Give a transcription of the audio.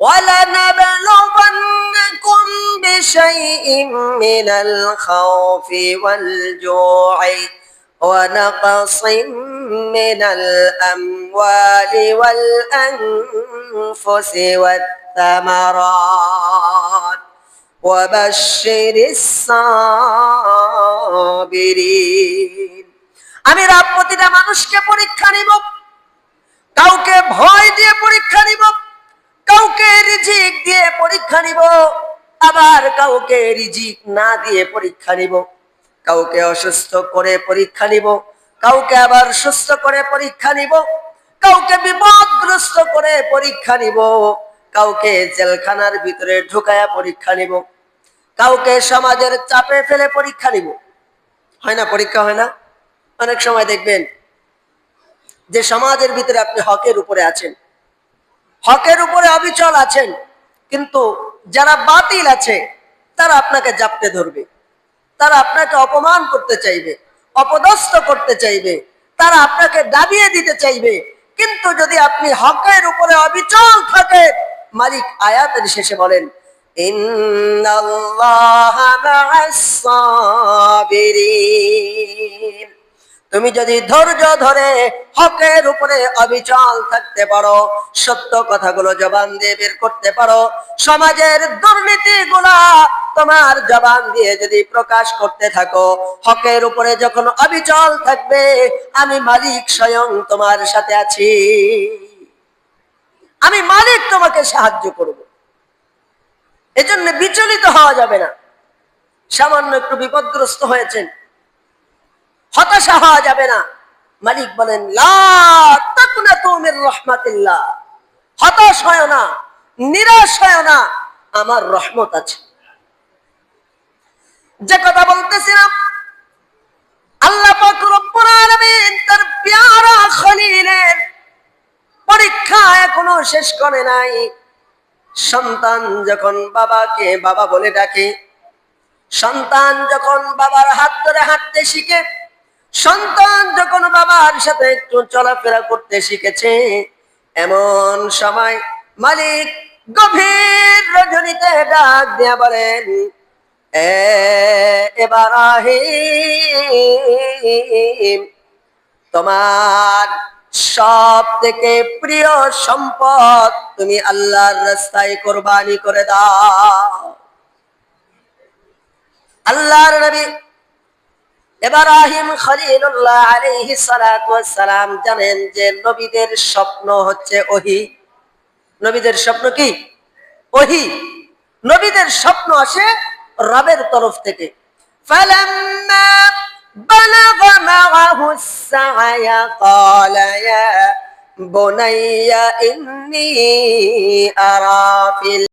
ولنبلونكم بشيء من الخوف والجوع ونقص من الأموال والأنفس والثمرات وبشر الصابرين আমি রাব প্রতিটা মানুষকে পরীক্ষা নিব পরীক্ষা নিব। আবার কাউকে রিজিক না দিয়ে পরীক্ষা নিব। কাউকে অসুস্থ করে পরীক্ষা নিব। কাউকে আবার সুস্থ করে পরীক্ষা নিব। কাউকে বিপদগ্রস্ত করে পরীক্ষা নিব। কাউকে জেলখানার ভিতরে ঢুকায়া পরীক্ষা নিব। কাউকে সমাজের চাপে ফেলে পরীক্ষা নিব। হয় না, পরীক্ষা হয় না? অনেক সময় দেখবেন যে সমাজের ভিতরে আপনি হকের উপরে আছেন। হকের উপরে অবিচল আছেন। কিন্তু যারা বাতিল আছে, তারা আপনাকে জাপটে ধরবে। তারা আপনাকে অপমান করতে চাইবে, অপদস্থ করতে চাইবে। তারা আপনাকে দাবিয়ে দিতে চাইবে। কিন্তু যদি আপনি হকের উপরে অবিচল থাকে মালিক আয়াতের শেষে বলেন, ইন্নাল্লাহা সাবিরিন তুমি যদি ধৈর্য ধরে হকের উপরে অবিচল থাকতে পারো, সত্য কথাগুলো জবান দিয়ে বের করতে পারো, সমাজের দুর্নীতি গুলা তোমার জবান দিয়ে যদি প্রকাশ করতে থাকো, হকের উপরে যখন অবিচল থাকবে, আমি মালিক স্বয়ং তোমার সাথে আছি। আমি মালিক তোমাকে সাহায্য করব। এজন্য বিচলিত হওয়া যাবে না। সামান্য একটু বিপদগ্রস্ত হয়েছেন। হতাশা হওয়া যাবে না। মালিক বলেন রহমাতিল্লাহ। হতাশ হয় না, নিরাশ হয় না, আমার রহমত আছে। যে কথা বলতেছিলাম, আল্লাহ পরীক্ষা এখনও শেষ করে নাই। সন্তান যখন বাবাকে, বাবা বলে ডাকে, সন্তান যখন বাবার হাত ধরে হাঁটতে শিখে সন্তান যখন বাবার সাথে একটু চলাফেরা করতে শিখেছে, এমন সময় মালিক গভীর রজনীতে ডাক দিয়া বলেন এবার তোমার সব থেকে প্রিয় সম্পদ তুমি আল্লাহর রাস্তায় কোরবানি করে দাও। আল্লাহর নবী ইব্রাহিম খলিলুল্লাহ আলাইহি সালাতু সালাম জানেন যে নবীদের স্বপ্ন হচ্ছে ওহি নবীদের স্বপ্ন কি ওহি নবীদের স্বপ্ন আসে রবের তরফ থেকে ফালাম্মা بلغ معه السعي قال يا بني إني أرى في